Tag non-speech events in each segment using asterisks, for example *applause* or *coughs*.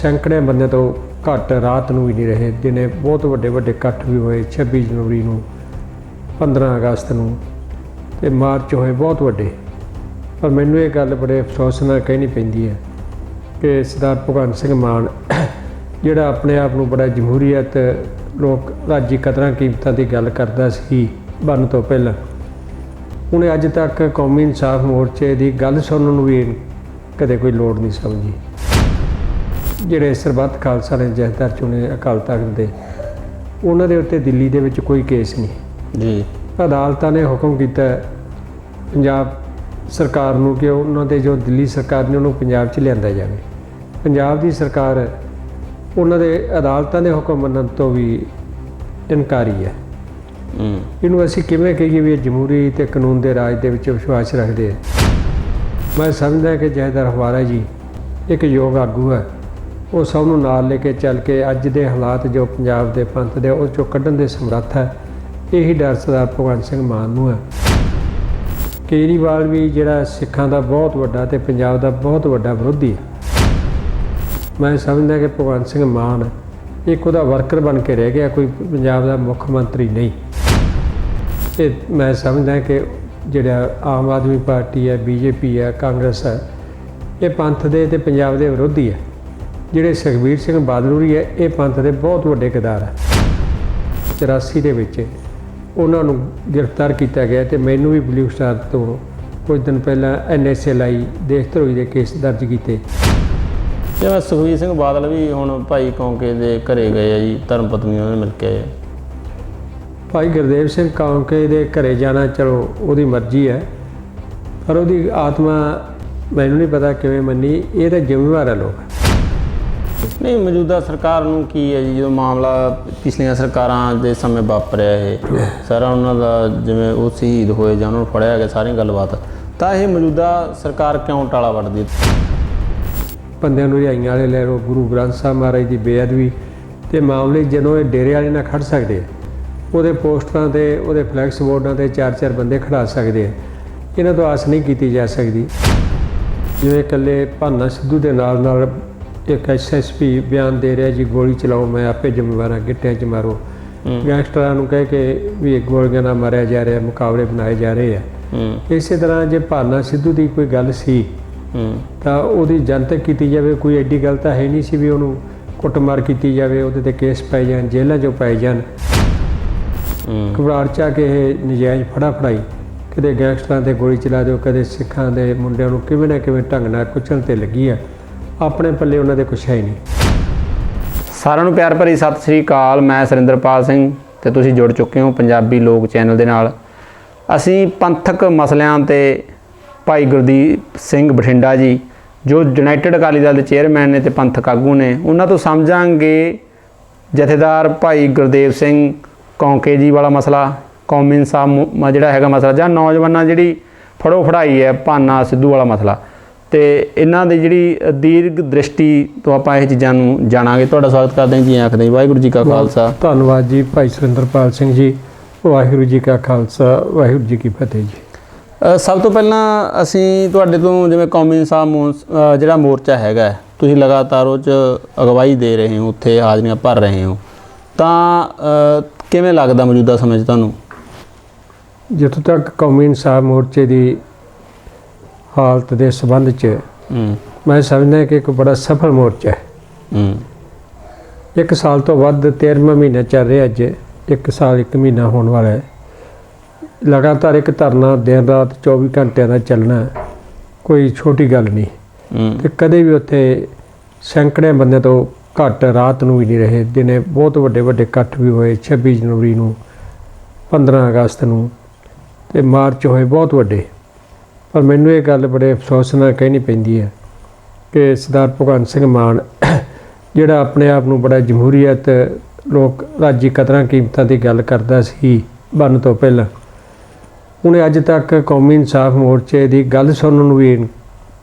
ਸੈਂਕੜੇ ਬੰਦੇ ਤੋਂ ਘੱਟ ਰਾਤ ਨੂੰ ਵੀ ਨਹੀਂ ਰਹੇ ਦਿਨੇ ਬਹੁਤ ਵੱਡੇ ਵੱਡੇ ਇਕੱਠ ਵੀ ਹੋਏ 26 ਜਨਵਰੀ ਨੂੰ 15 ਅਗਸਤ ਨੂੰ ਤੇ ਮਾਰਚ ਹੋਏ ਬਹੁਤ ਵੱਡੇ। ਪਰ ਮੈਨੂੰ ਇਹ ਗੱਲ ਬੜੇ ਅਫਸੋਸ ਨਾਲ ਕਹਿਣੀ ਪੈਂਦੀ ਹੈ ਕਿ ਸਰਦਾਰ ਭਗਵੰਤ ਸਿੰਘ ਮਾਨ *coughs* ਜਿਹੜਾ ਆਪਣੇ ਆਪ ਨੂੰ ਬੜਾ ਜਮਹੂਰੀਅਤ ਲੋਕ ਰਾਜੀ ਕਦਰਾਂ ਕੀਮਤਾਂ ਦੀ ਗੱਲ ਕਰਦਾ ਸੀ ਬਣਨ ਤੋਂ ਪਹਿਲਾਂ, ਉਹਨੇ ਅੱਜ ਤੱਕ ਕੌਮੀ ਇਨਸਾਫ ਮੋਰਚੇ ਦੀ ਗੱਲ ਸੁਣਨ ਨੂੰ ਵੀ ਕਦੇ ਕੋਈ ਲੋੜ ਨਹੀਂ ਸਮਝੀ। ਜਿਹੜੇ ਸਰਬੱਤ ਖਾਲਸਾ ਨੇ ਜਥੇਦਾਰ ਚੁਣੇ ਅਕਾਲ ਤਖਤ ਦੇ ਉਹਨਾਂ ਦੇ ਉੱਤੇ ਦਿੱਲੀ ਦੇ ਵਿੱਚ ਕੋਈ ਕੇਸ ਨਹੀਂ। ਜੀ। ਅਦਾਲਤਾਂ ਨੇ ਹੁਕਮ ਕੀਤਾ ਪੰਜਾਬ ਸਰਕਾਰ ਨੂੰ ਕਿ ਉਹਨਾਂ ਦੇ ਜੋ ਦਿੱਲੀ ਸਰਕਾਰ ਨੇ ਉਹਨੂੰ ਪੰਜਾਬ 'ਚ ਲਿਆਂਦਾ ਜਾਵੇ। ਪੰਜਾਬ ਦੀ ਸਰਕਾਰ ਉਹਨਾਂ ਦੇ ਅਦਾਲਤਾਂ ਦੇ ਹੁਕਮ ਮੰਨਣ ਤੋਂ ਵੀ ਇਨਕਾਰੀ ਹੈ। ਹੂੰ। ਇਹਨੂੰ ਅਸੀਂ ਕਿਵੇਂ ਕਹੀਏ ਵੀ ਇਹ ਜਮਹੂਰੀ ਤੇ ਕਾਨੂੰਨ ਦੇ ਰਾਜ ਦੇ ਵਿੱਚ ਵਿਸ਼ਵਾਸ ਰੱਖਦੇ ਆ? ਮੈਂ ਸਮਝਦਾ ਕਿ ਜੈਦਰ ਹਵਾਰਾ ਜੀ ਇੱਕ ਯੋਗ ਆਗੂ ਹੈ। ਉਹ ਸਭ ਨੂੰ ਨਾਲ ਲੈ ਕੇ ਚੱਲ ਕੇ ਅੱਜ ਦੇ ਹਾਲਾਤ ਜੋ ਪੰਜਾਬ ਦੇ ਪੰਥ ਦੇ ਉਹ ਚੋਂ ਕੱਢਣ ਦੇ ਸਮਰੱਥ ਹੈ। ਇਹੀ ਡਰ ਸਰਦਾਰ ਭਗਵੰਤ ਸਿੰਘ ਮਾਨ ਨੂੰ ਹੈ। ਕੇਜਰੀਵਾਲ ਵੀ ਜਿਹੜਾ ਸਿੱਖਾਂ ਦਾ ਬਹੁਤ ਵੱਡਾ ਤੇ ਪੰਜਾਬ ਦਾ ਬਹੁਤ ਵੱਡਾ ਵਿਰੋਧੀ ਹੈ। ਮੈਂ ਸਮਝਦਾ ਕਿ ਭਗਵੰਤ ਸਿੰਘ ਮਾਨ ਇੱਕ ਉਹਦਾ ਵਰਕਰ ਬਣ ਕੇ ਰਹਿ ਗਿਆ, ਕੋਈ ਪੰਜਾਬ ਦਾ ਮੁੱਖ ਮੰਤਰੀ ਨਹੀਂ। ਤੇ ਮੈਂ ਸਮਝਦਾ ਕਿ ਜਿਹੜਾ ਆਮ ਆਦਮੀ ਪਾਰਟੀ ਹੈ, ਬੀਜੇਪੀ ਹੈ, ਕਾਂਗਰਸ ਹੈ, ਇਹ ਪੰਥ ਦੇ ਤੇ ਪੰਜਾਬ ਦੇ ਵਿਰੋਧੀ ਹੈ। ਜਿਹੜੇ ਸੁਖਬੀਰ ਸਿੰਘ ਬਾਦਲੂਰੀ ਹੈ ਇਹ ਪੰਥ ਦੇ ਬਹੁਤ ਵੱਡੇ ਕਿਰਦਾਰ ਹੈ। 84 ਦੇ ਵਿੱਚ ਉਹਨਾਂ ਨੂੰ ਗ੍ਰਿਫਤਾਰ ਕੀਤਾ ਗਿਆ ਤੇ ਮੈਨੂੰ ਵੀ ਬਲੂ ਸਟਾਰ ਤੋਂ ਕੁਝ ਦਿਨ ਪਹਿਲਾਂ ਐਨਐਸਐਲਆਈ ਦੇਸ਼ ਧਰੋਹੀ ਦੇ ਕੇਸ ਦਰਜ ਕੀਤੇ। ਜਿਵੇਂ ਸੁਖਬੀਰ ਸਿੰਘ ਬਾਦਲ ਵੀ ਹੁਣ ਭਾਈ ਕੌਂਕੇ ਦੇ ਘਰੇ ਗਏ ਆ ਜੀ ਧਰਮ ਪਤਨੀ ਉਹਨਾਂ ਨੇ ਮਿਲ ਕੇ ਆਏ। ਭਾਈ ਗੁਰਦੇਵ ਸਿੰਘ ਕੌਂਕੇ ਦੇ ਘਰੇ ਜਾਣਾ ਚਲੋ ਉਹਦੀ ਮਰਜ਼ੀ ਹੈ ਪਰ ਉਹਦੀ ਆਤਮਾ ਮੈਨੂੰ ਨਹੀਂ ਪਤਾ ਕਿਵੇਂ ਮੰਨੀ ਇਹ ਤਾਂ ਜ਼ਿੰਮੇਵਾਰ ਹੈ ਲੋਕ। ਨਹੀਂ, ਮੌਜੂਦਾ ਸਰਕਾਰ ਨੂੰ ਕੀ ਹੈ ਜੀ? ਜਦੋਂ ਮਾਮਲਾ ਪਿਛਲੀਆਂ ਸਰਕਾਰਾਂ ਦੇ ਸਮੇਂ ਵਾਪਰਿਆ ਇਹ, ਸਾਰਾ ਉਹਨਾਂ ਦਾ ਜਿਵੇਂ ਉਹ ਸ਼ਹੀਦ ਹੋਏ ਜਾਂ ਉਹਨਾਂ ਨੂੰ ਫੜਿਆ ਗਿਆ ਸਾਰੀ ਗੱਲਬਾਤ, ਤਾਂ ਇਹ ਮੌਜੂਦਾ ਸਰਕਾਰ ਕਿਉਂ ਟਾਲਾ ਵੱਢਦੀ ਬੰਦਿਆਂ ਨੂੰ ਰਿਹਾਈਆਂ ਵਾਲੇ ਲੈ ਲਓ, ਗੁਰੂ ਗ੍ਰੰਥ ਸਾਹਿਬ ਮਹਾਰਾਜ ਦੀ ਬੇਅਦਬੀ, ਤੇ ਮਾਮਲੇ ਜਦੋਂ ਇਹ ਡੇਰੇ ਵਾਲੇ ਨਾਲ ਖੜ ਸਕਦੇ ਉਹਦੇ ਪੋਸਟਰਾਂ ਤੇ, ਉਹਦੇ ਫਲੈਕਸ ਬੋਰਡਾਂ ਤੇ ਚਾਰ ਚਾਰ ਬੰਦੇ ਖੜਾ ਸਕਦੇ ਆ, ਇਹਨਾਂ ਤੋਂ ਆਸ ਨਹੀਂ ਕੀਤੀ ਜਾ ਸਕਦੀ। ਜਿਵੇਂ ਇਕੱਲੇ ਭਾਨਾ ਸਿੱਧੂ ਦੇ ਨਾਲ ਨਾਲ ਇੱਕ ਐਸਐਸਪੀ ਬਿਆਨ ਦੇ ਰਿਹਾ ਜੀ ਗੋਲੀ ਚਲਾਓ ਮੈਂ ਆਪੇ ਜ਼ਿੰਮੇਵਾਰ ਗਿੱਟਿਆਂ 'ਚ ਮਾਰੋ। ਗੈਂਗਸਟਰਾਂ ਨੂੰ ਕਹਿ ਕੇ ਵੀ ਇਹ ਗੋਲੀਆਂ ਨਾਲ ਮਾਰਿਆ ਜਾ ਰਿਹਾ ਮੁਕਾਬਲੇ ਬਣਾਏ ਜਾ ਰਹੇ ਆ। ਇਸੇ ਤਰ੍ਹਾਂ ਜੇ ਭਾਨਾ ਸਿੱਧੂ ਦੀ ਕੋਈ ਗੱਲ ਸੀ ਤਾਂ ਉਹਦੀ ਜਨਤਕ ਕੀਤੀ ਜਾਵੇ ਕੋਈ ਐਡੀ ਗੱਲ ਤਾਂ ਹੈ ਨਹੀਂ ਸੀ ਵੀ ਉਹਨੂੰ ਕੁੱਟਮਾਰ ਕੀਤੀ ਜਾਵੇ ਉਹਦੇ ਤੇ ਕੇਸ ਪਾਏ ਜਾਣ ਜੇਲ੍ਹਾਂ 'ਚੋਂ ਪਾਏ ਜਾਣ। ਘਬਰਾਹਟ ਚ ਆ ਕੇ ਇਹ ਨਜਾਇਜ਼ ਫੜਾ ਫੜਾਈ ਕਦੇ ਗੈਂਗਸਟਰਾਂ ਤੇ ਗੋਲੀ ਚਲਾ ਦਿਓ ਕਦੇ ਸਿੱਖਾਂ ਦੇ ਮੁੰਡਿਆਂ ਨੂੰ ਕਿਵੇਂ ਨਾ ਕਿਵੇਂ ਢੰਗ ਨਾਲ ਕੁਚਲ ਤੇ ਲੱਗੀ ਆ। ਆਪਣੇ ਪੱਲੇ ਉਹਨਾਂ ਦੇ ਕੁਛ ਹੈ ਹੀ ਨਹੀਂ। ਸਾਰਿਆਂ ਨੂੰ ਪਿਆਰ ਭਰੀ ਸਤਿ ਸ੍ਰੀ ਅਕਾਲ, ਮੈਂ ਸੁਰਿੰਦਰਪਾਲ ਸਿੰਘ ਤੇ ਤੁਸੀਂ ਜੁੜ ਚੁੱਕੇ ਹੋ ਪੰਜਾਬੀ ਲੋਕ ਚੈਨਲ ਦੇ ਨਾਲ। ਅਸੀਂ ਪੰਥਕ ਮਸਲਿਆਂ ਤੇ ਭਾਈ ਗੁਰਦੀਪ ਸਿੰਘ ਬਠਿੰਡਾ ਜੀ, ਜੋ ਯੂਨਾਈਟਿਡ ਅਕਾਲੀ ਦਲ ਦੇ ਚੇਅਰਮੈਨ ਨੇ ਤੇ ਪੰਥਕ ਆਗੂ ਨੇ, ਉਹਨਾਂ ਤੋਂ ਸਮਝਾਂਗੇ ਜਥੇਦਾਰ ਭਾਈ ਗੁਰਦੇਵ ਸਿੰਘ ਕੌਂਕੇ ਜੀ ਵਾਲਾ ਮਸਲਾ, ਕੌਮੀ ਇਨਸਾਫ ਜਿਹੜਾ ਹੈਗਾ ਮਸਲਾ, ਜਾਂ ਨੌਜਵਾਨਾਂ ਜਿਹੜੀ ਫੜੋ ਫੜਾਈ ਹੈ, ਭਾਨਾ ਸਿੱਧੂ ਵਾਲਾ ਮਸਲਾ। ਤੇ ਇਹਨਾਂ ਦੀ ਜਿਹੜੀ ਦੀਰਘ ਦ੍ਰਿਸ਼ਟੀ ਤੋਂ ਆਪਾਂ ਇਹ ਚੀਜ਼ਾਂ ਨੂੰ ਜਾਣਾਂਗੇ। ਤੁਹਾਡਾ ਸਵਾਗਤ ਕਰਦੇ ਹਾਂ ਜੀ ਆਖਦੇ ਹਾਂ ਵਾਹਿਗੁਰੂ ਜੀ ਕਾ ਖਾਲਸਾ। ਧੰਨਵਾਦ ਜੀ ਭਾਈ ਸੁਰਿੰਦਰਪਾਲ ਸਿੰਘ ਜੀ ਵਾਹਿਗੁਰੂ ਜੀ ਕਾ ਖਾਲਸਾ ਵਾਹਿਗੁਰੂ ਜੀ ਕੀ ਫਤਿਹ ਜੀ। ਸਭ ਤੋਂ ਪਹਿਲਾਂ ਅਸੀਂ ਤੁਹਾਡੇ ਤੋਂ ਜਿਵੇਂ ਕੌਮੀ ਇਨਸਾਫ ਜਿਹੜਾ ਮੋਰਚਾ ਹੈਗਾ ਤੁਸੀਂ ਲਗਾਤਾਰ ਉਹ ਚ ਅਗਵਾਈ ਦੇ ਰਹੇ ਹੋ ਉੱਥੇ ਹਾਜ਼ਰੀਆਂ ਭਰ ਰਹੇ ਹੋ। ਤਾਂ ਕਿਵੇਂ ਲੱਗਦਾ ਮੌਜੂਦਾ ਸਮੇਂ 'ਚ ਤੁਹਾਨੂੰ? ਜਿੱਥੋਂ ਤੱਕ ਕੌਮੀ ਇਨਸਾਫ ਮੋਰਚੇ ਦੀ ਹਾਲਤ ਦੇ ਸੰਬੰਧ 'ਚ ਮੈਂ ਸਮਝਦਾ ਕਿ ਇੱਕ ਬੜਾ ਸਫਲ ਮੋਰਚਾ ਹੈ। ਇੱਕ ਸਾਲ ਤੋਂ ਵੱਧ 13ਵਾਂ ਮਹੀਨਾ ਚੱਲ ਰਿਹਾ ਅੱਜ ਇੱਕ ਸਾਲ ਇੱਕ ਮਹੀਨਾ ਹੋਣ ਵਾਲਾ ਹੈ। ਲਗਾਤਾਰ ਇੱਕ ਧਰਨਾ ਦਿਨ ਰਾਤ 24 ਘੰਟਿਆਂ ਦਾ ਚੱਲਣਾ ਕੋਈ ਛੋਟੀ ਗੱਲ ਨਹੀਂ। ਤੇ ਕਦੇ ਵੀ ਉੱਥੇ ਸੈਂਕੜੇ ਬੰਦੇ ਤੋਂ ਘੱਟ ਰਾਤ ਨੂੰ ਵੀ ਨਹੀਂ ਰਹੇ ਦਿਨੇ ਬਹੁਤ ਵੱਡੇ ਵੱਡੇ ਇਕੱਠ ਵੀ ਹੋਏ 26 ਜਨਵਰੀ ਨੂੰ 15 ਅਗਸਤ ਨੂੰ ਤੇ ਮਾਰਚ ਹੋਏ ਬਹੁਤ ਵੱਡੇ। ਪਰ ਮੈਨੂੰ ਇਹ ਗੱਲ ਬੜੇ ਅਫਸੋਸ ਨਾਲ ਕਹਿਣੀ ਪੈਂਦੀ ਹੈ ਕਿ ਸਰਦਾਰ ਭਗਵੰਤ ਸਿੰਘ ਮਾਨ *coughs* ਜਿਹੜਾ ਆਪਣੇ ਆਪ ਨੂੰ ਬੜਾ ਜਮਹੂਰੀਅਤ ਲੋਕ ਰਾਜੀ ਕਦਰਾਂ ਕੀਮਤਾਂ ਦੀ ਗੱਲ ਕਰਦਾ ਸੀ ਬਣਨ ਤੋਂ ਪਹਿਲਾਂ। ਉਹਨੇ ਅੱਜ ਤੱਕ ਕੌਮੀ ਇਨਸਾਫ ਮੋਰਚੇ ਦੀ ਗੱਲ ਸੁਣਨ ਨੂੰ ਵੀ